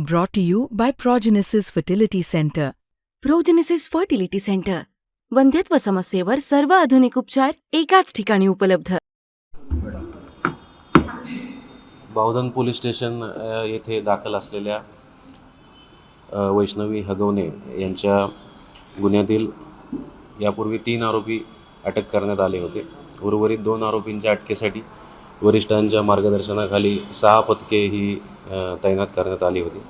Brought to you by Progenesis Fertility Center. Progenesis fertility centre वंध्यत्व समस्येवर सर्व आधुनिक उपचार एकाच ठिकाणी उपलब्ध. बावधन पोलीस स्टेशन अ, येथे दाखल असलेल्या अ, वैष्णवी हगवणे यांच्या गुन्ह्यातील यापूर्वी तीन आरोपी अटक करण्यात आले होते. उर्वरित दोन आरोपींच्या अटकेसाठी वरिष्ठांच्या मार्गदर्शनाखाली सहा पथके ही तैनात करण्यात आली होती.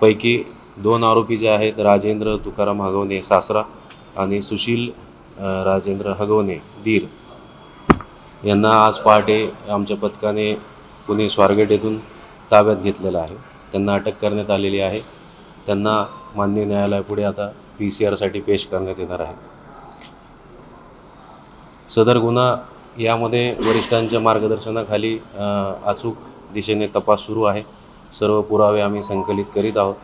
पैकी दोन आरोपी जे आहेत राजेंद्र तुकाराम हगवणे सासरा आणि सुशील राजेंद्र हगवणे दीर. यांना आज पहाटे आमच्या पथकाने पुणे स्वारगेट येथून ताब्यात घेतलेलं आहे. त्यांना अटक करण्यात आलेली आहे. त्यांना मान्य न्यायालयापुढे आता पी सी आरसाठी पेश करण्यात येणार आहे. सदर गुन्हा यामध्ये वरिष्ठांच्या मार्गदर्शनाखाली अचूक दिशेने तपास सुरू आहे. सर्व पुरावे आम्ही संकलित करीत आहोत.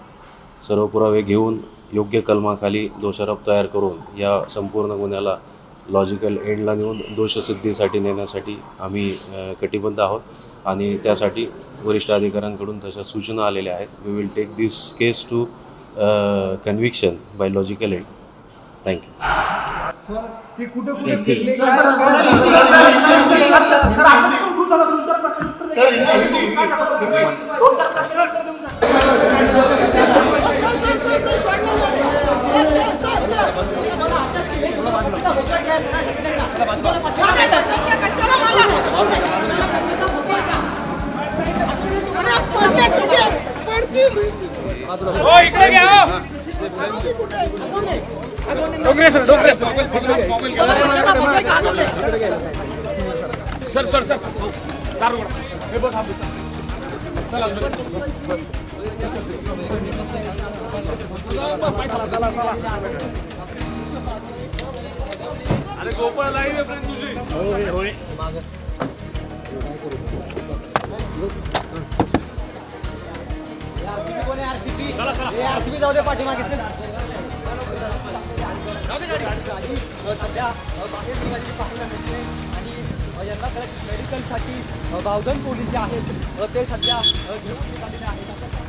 सर्व पुरावे घेऊन योग्य कलमाखाली दोषारोप तयार करून या संपूर्ण गुन्ह्याला लॉजिकल एंडला नेऊन दोषसिद्धीसाठी नेण्यासाठी आम्ही कटिबद्ध आहोत. आणि त्यासाठी वरिष्ठ अधिकाऱ्यांकडून तशा सूचना आलेल्या आहेत. We will take this case to conviction by logical end thank you ते कुठे कुठे फिरले Dongre sir Dongre sir sir sir अरे गोपाळ लाईव्ह आहे फ्रेंड तुझी होय होय चला चला आरसीबी जाऊ दे पाठीमागे. आणि सध्या बाहेर पाहायला मिळते आणि यांना मेडिकलसाठी बावधन पोलीस जे आहेत ते सध्या घेऊन निघालेले आहेत